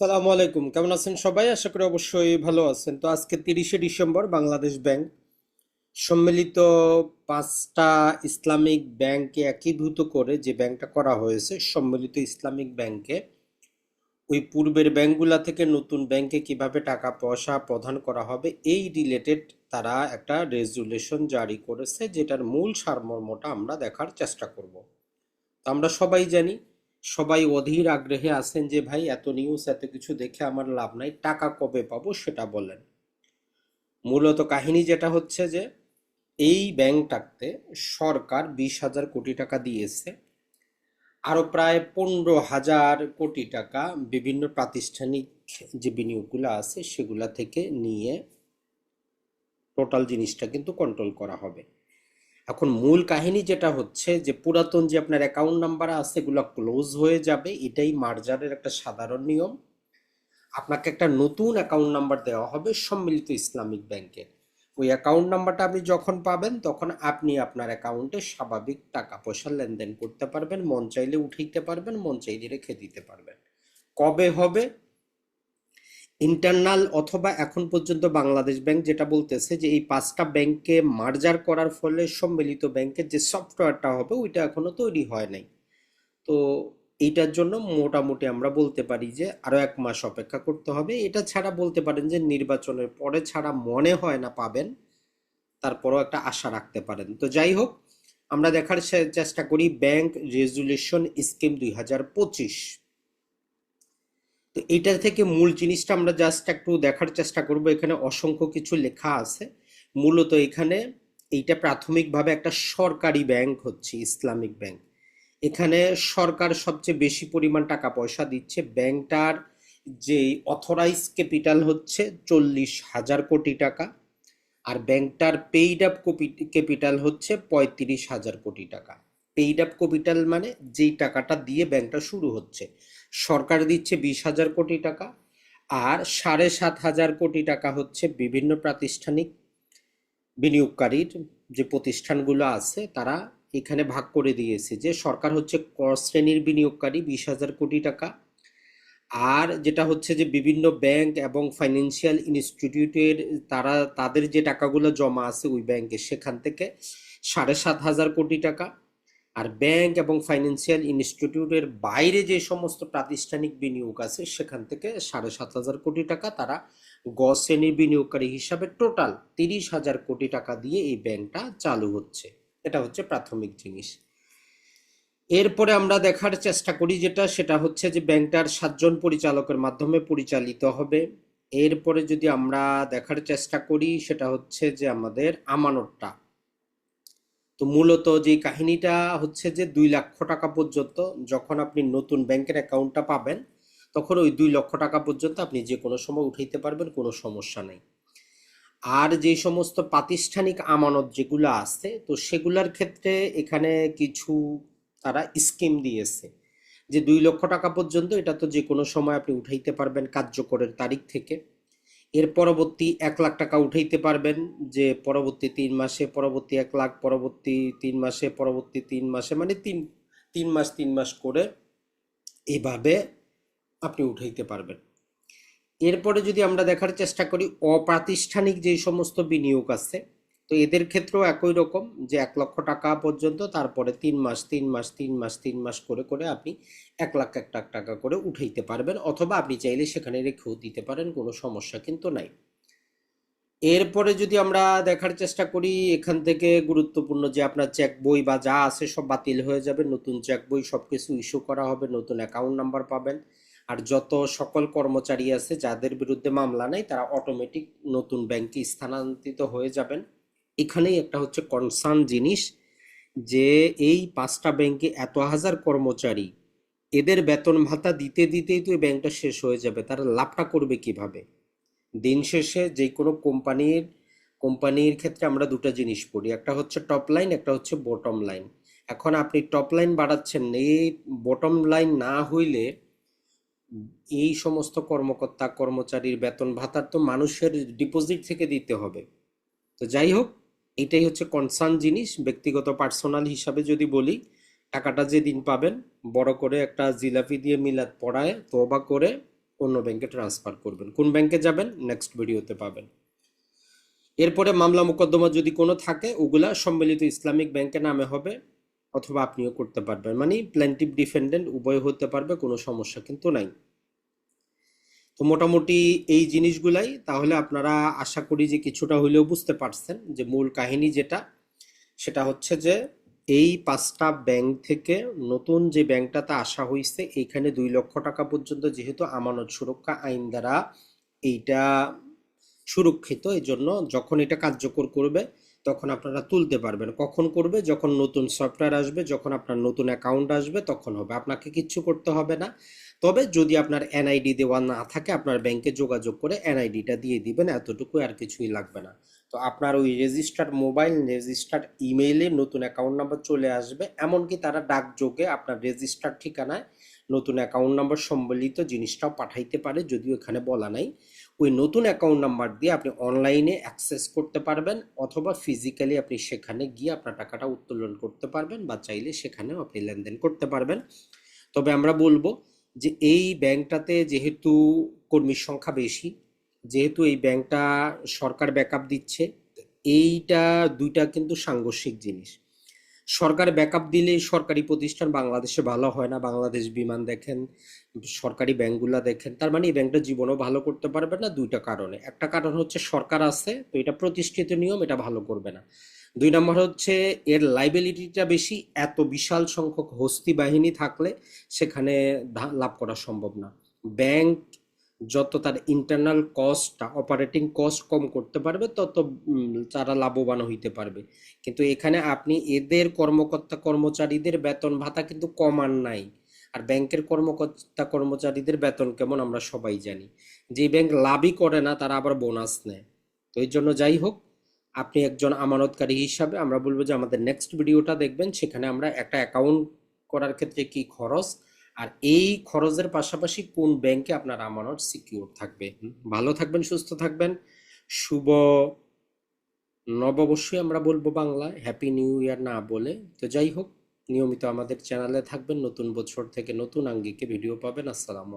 সালামু আলাইকুম। কেমন আছেন সবাই? আশা করি অবশ্যই ভালো আছেন। তো আজকে তিরিশে ডিসেম্বর, বাংলাদেশ ব্যাংক সম্মিলিত পাঁচটা ইসলামিক ব্যাংকে একীভূত করে যে ব্যাংকটা করা হয়েছে, সম্মিলিত ইসলামিক ব্যাংকে, ওই পূর্বের ব্যাংকগুলা থেকে নতুন ব্যাংকে কীভাবে টাকা পয়সা প্রদান করা হবে, এই রিলেটেড তারা একটা রেজুলেশন জারি করেছে, যেটার মূল সারমর্মটা আমরা দেখার চেষ্টা করব। তো আমরা সবাই জানি সবাই অধীর আগ্রহে আছেন যে, ভাই, এত নিউজ এত কিছু দেখে আমার লাভ নাই, টাকা কবে পাবো সেটা বলেন। মূলত কাহিনী যেটা হচ্ছে যে, এই ব্যাংকটাতে সরকার বিশ হাজার কোটি টাকা দিয়েছে আরও প্রায় পনেরো হাজার কোটি টাকা বিভিন্ন প্রাতিষ্ঠানিক যে বিনিয়োগগুলো আছে সেগুলা থেকে নিয়ে টোটাল জিনিসটা কিন্তু কন্ট্রোল করা হবে। এখন মূল কাহিনী যেটা হচ্ছে যে পুরাতন যে আপনার অ্যাকাউন্ট নাম্বার আছে, এগুলো ক্লোজ হয়ে যাবে। এটাই মার্জারের একটা সাধারণ নিয়ম। আপনাকে একটা নতুন অ্যাকাউন্ট নাম্বার দেওয়া হবে সম্মিলিত ইসলামিক ব্যাংকের ওই অ্যাকাউন্ট নাম্বারটা আপনি যখন পাবেন, তখন আপনি আপনার অ্যাকাউন্টে স্বাভাবিক টাকা পয়সা লেনদেন করতে পারবেন, মন চাইলে উঠাইতে পারবেন, মন চাইলে রেখে দিতে পারবেন। কবে হবে? ইন্টারনাল অথবা এখন পর্যন্ত বাংলাদেশ ব্যাংক যেটা বলতেছে যে এই পাঁচটা ব্যাংকে মার্জার করার ফলে সম্মিলিত ব্যাংকের যে সফটওয়্যারটা হবে, ওইটা এখনও তৈরি হয় নাই। তো এইটার জন্য মোটামুটি আমরা বলতে পারি যে আরও এক মাস অপেক্ষা করতে হবে। এটা ছাড়া বলতে পারেন যে নির্বাচনের পরে ছাড়া মনে হয় না পাবেন, তারপরও একটা আশা রাখতে পারেন। তো যাই হোক, আমরা দেখার চেষ্টা করি ব্যাংক রেজুলেশন স্কিম দুই হাজার পঁচিশ। তো এইটা থেকে মূল জিনিসটা আমরা জাস্ট একটু দেখার চেষ্টা করব। এখানে অসংখ্য কিছু লেখা আছে। মূলত এখানে এইটা প্রাথমিকভাবে একটা সরকারি ব্যাংক হচ্ছে, ইসলামিক ব্যাংক। এখানে সরকার সবচেয়ে বেশি পরিমাণ টাকা পয়সা দিচ্ছে। ব্যাংকটার যে অথরাইজ ক্যাপিটাল হচ্ছে চল্লিশ হাজার কোটি টাকা আর ব্যাংকটার পেইড আপ ক্যাপিটাল হচ্ছে পঁয়ত্রিশ হাজার কোটি টাকা। পেইড আপ ক্যাপিটাল মানে যেই টাকাটা দিয়ে ব্যাংকটা শুরু হচ্ছে। সরকার দিচ্ছে বিশ হাজার কোটি টাকা আর সাড়ে সাত হাজার কোটি টাকা হচ্ছে বিভিন্ন প্রাতিষ্ঠানিক বিনিয়োগকারীর যে প্রতিষ্ঠানগুলো আছে, তারা এখানে ভাগ করে দিয়েছে যে সরকার হচ্ছে ক শ্রেণির বিনিয়োগকারী বিশ হাজার কোটি টাকা আর যেটা হচ্ছে যে বিভিন্ন ব্যাংক এবং ফাইন্যান্সিয়াল ইনস্টিটিউটের তারা তাদের যে টাকাগুলো জমা আছে ওই ব্যাংকে সেখান থেকে সাড়ে সাত হাজার কোটি টাকা আর ব্যাংক এবং ফাইন্যান্সিয়াল ইনস্টিটিউটের বাইরে যে সমস্ত প্রাতিষ্ঠানিক বিনিয়োগ আছে, সেখান থেকে সাড়ে সাত হাজার কোটি টাকা তারা গ শ্রেণির বিনিয়োগকারী হিসাবে টোটাল তিরিশ হাজার কোটি টাকা দিয়ে এই ব্যাংকটা চালু হচ্ছে। এটা হচ্ছে প্রাথমিক জিনিস। এরপরে আমরা দেখার চেষ্টা করি যেটা, সেটা হচ্ছে যে ব্যাংকটার সাতজন পরিচালকের মাধ্যমে পরিচালিত হবে। এরপরে যদি আমরা দেখার চেষ্টা করি, সেটা হচ্ছে যে আমাদের আমানতটা। তো মূলত যে কাহিনীটা হচ্ছে যে দুই লক্ষ টাকা পর্যন্ত যখন আপনি নতুন ব্যাংকের অ্যাকাউন্টটা পাবেন, তখন ওই দুই লক্ষ টাকা পর্যন্ত আপনি যে কোনো সময় উঠাইতে পারবেন, কোনো সমস্যা নেই। আর যে সমস্ত প্রাতিষ্ঠানিক আমানত যেগুলো আছে, তো সেগুলোর ক্ষেত্রে এখানে কিছু তারা স্কিম দিয়েছে। যে দুই লক্ষ টাকা পর্যন্ত এটা তো যে কোনো সময় আপনি উঠাইতে পারবেন কার্যকরের তারিখ থেকে। এর পরবর্তী এক লাখ টাকা উঠাইতে পারবেন যে পরবর্তী তিন মাসে, পরবর্তী এক লাখ, পরবর্তী তিন মাসে, পরবর্তী তিন মাসে মানে তিন তিন মাস তিন মাস করে এভাবে আপনি উঠাইতে পারবেন। এরপরে যদি আমরা দেখার চেষ্টা করি, অপ্রাতিষ্ঠানিক যে সমস্ত বিনিয়োগ আছে তো এদের ক্ষেত্রেও একই রকম যে এক লক্ষ টাকা পর্যন্ত, তারপরে তিন মাস তিন মাস তিন মাস তিন মাস করে করে আপনি এক লাখ এক লাখ টাকা করে উঠাইতে পারবেন অথবা আপনি চাইলে সেখানে রেখেও দিতে পারেন, কোনো সমস্যা কিন্তু নাই। এরপরে যদি আমরা দেখার চেষ্টা করি, এখান থেকে গুরুত্বপূর্ণ যে আপনার চেক বই বা যা আছে সব বাতিল হয়ে যাবে, নতুন চেক বই সব কিছু ইস্যু করা হবে, নতুন অ্যাকাউন্ট নাম্বার পাবেন। আর যত সকল কর্মচারী আছে, যাদের বিরুদ্ধে মামলা নেই, তারা অটোমেটিক নতুন ব্যাংকে স্থানান্তরিত হয়ে যাবেন। এখানেই একটা হচ্ছে কনসার্ন জিনিস যে এই পাঁচটা ব্যাংকে এত হাজার কর্মচারী, এদের বেতন ভাতা দিতে দিতেই তো ব্যাংকটা শেষ হয়ে যাবে, তারা লাভটা করবে কীভাবে? দিন শেষে যে কোনো কোম্পানির কোম্পানির ক্ষেত্রে আমরা দুটো জিনিস পড়ি, একটা হচ্ছে টপ লাইন একটা হচ্ছে বটম লাইন এখন আপনি টপ লাইন বাড়াচ্ছেন, এই বটম লাইন না হইলে এই সমস্ত কর্মকর্তা, কর্মচারীর বেতন ভাতার তো মানুষের ডিপোজিট থেকে দিতে হবে। তো যাই হোক এটাই হচ্ছে কনসার্ন জিনিস। ব্যক্তিগত পার্সোনাল হিসাবে যদি বলি, টাকাটা যেদিন পাবেন, বড় করে একটা জিলাপি দিয়ে মিলাদ পড়ায় তোবা করে অন্য ব্যাংকে ট্রান্সফার করবেন। কোন ব্যাংকে যাবেন? নেক্সট ভিডিওতে পাবেন। এরপরে মামলা মোকদ্দমা যদি কোনো থাকে, ওগুলা সম্মিলিত ইসলামিক ব্যাংকের নামে হবে, অথবা আপনিও করতে পারবেন। মানে প্ল্যান্টিভ ডিফেন্ডেন্ট উভয় হতে পারবে, কোনো সমস্যা কিন্তু নাই। তো মোটামুটি এই জিনিসগুলাই তাহলে আপনারা আশা করি যে কিছুটা হলেও বুঝতে পারছেন যে মূল কাহিনী যেটা, সেটা হচ্ছে যে এই পাঁচটা ব্যাংক থেকে নতুন যে ব্যাংকটাতে আসা হয়েছে এইখানে দুই লক্ষ টাকা পর্যন্ত যেহেতু আমানত সুরক্ষা আইন দ্বারা এইটা সুরক্ষিত এই জন্য যখন এটা কার্যকর করবে তখন আপনারা তুলতে পারবেন। কখন করবে, যখন নতুন সফটওয়্যার আসবে, যখন আপনার নতুন অ্যাকাউন্ট আসবে, তখন হবে। আপনাকে কিচ্ছু করতে হবে না। তবে যদি আপনার এনআইডি দেওয়া না থাকে, আপনার ব্যাংকে যোগাযোগ করে এনআইডিটা দিয়ে দিবেন, এতটুকু আর কিছুই লাগবে না। তো আপনার ওই রেজিস্টার্ড মোবাইল রেজিস্টার্ড ইমেইলে নতুন অ্যাকাউন্ট নাম্বার চলে আসবে। এমনকি তারা ডাকযোগে আপনার রেজিস্টার্ড ঠিকানায় নতুন অ্যাকাউন্ট নাম্বার সম্বলিত জিনিসটাও পাঠাইতে পারে, যদিও এখানে বলা নাই। ওই নতুন অ্যাকাউন্ট নাম্বার দিয়ে আপনি অনলাইনে অ্যাক্সেস করতে পারবেন অথবা ফিজিক্যালি আপনি সেখানে গিয়ে আপনার টাকাটা উত্তোলন করতে পারবেন বা চাইলে সেখানেও আপনি লেনদেন করতে পারবেন। তবে আমরা বলব যে এই ব্যাংকটাতে যেহেতু কর্মীর সংখ্যা বেশি, যেহেতু এই ব্যাংকটা সরকার ব্যাকআপ দিচ্ছে, এইটা দুইটা কিন্তু সাংঘর্ষিক জিনিস। সরকার ব্যাকআপ দিলে সরকারি প্রতিষ্ঠান বাংলাদেশে ভালো হয় না, বাংলাদেশ বিমান দেখেন, সরকারি ব্যাংকগুলা দেখেন, তার মানে এই ব্যাংকটা জীবনও ভালো করতে পারবে না দুইটা কারণে। একটা কারণ হচ্ছে সরকার আছে, তো এটা প্রতিষ্ঠিত নিয়ম, এটা ভালো করবে না। দুই নম্বর হচ্ছে এর লাইবিলিটিটা বেশি, এত বিশাল সংখ্যক হস্তি বাহিনী থাকলে সেখানে লাভ করা সম্ভব না। ব্যাংক যত তার ইন্টারনাল কস্টটা অপারেটিং কস্ট কম করতে পারবে, তত তারা লাভবান হইতে পারবে। কিন্তু এখানে আপনি এদের কর্মকর্তা কর্মচারীদের বেতন ভাতা কিন্তু কমান নাই। আর ব্যাংকের কর্মকর্তা কর্মচারীদের বেতন কেমন আমরা সবাই জানি। যে ব্যাংক লাভই করে না, তারা আবার বোনাস নেয়। তো এই জন্য যাই হোক, আপনি একজন আমানতকারী হিসাবে আমরা বলব যে আমাদের নেক্সট ভিডিওটা দেখবেন, সেখানে আমরা একটা অ্যাকাউন্ট করার ক্ষেত্রে কি খরচ আর এই খরচের পাশাপাশি কোন ব্যাংকে আপনার আমানত সিকিউর থাকবে? ভালো থাকবেন, সুস্থ থাকবেন। শুভ নববর্ষই আমরা বলব বাংলায়। হ্যাপি নিউ ইয়ার না বলে। তো যাই হোক, নিয়মিত আমাদের চ্যানেলে থাকবেন। নতুন বছর থেকে নতুন আঙ্গিকে ভিডিও পাবেন। আসসালামু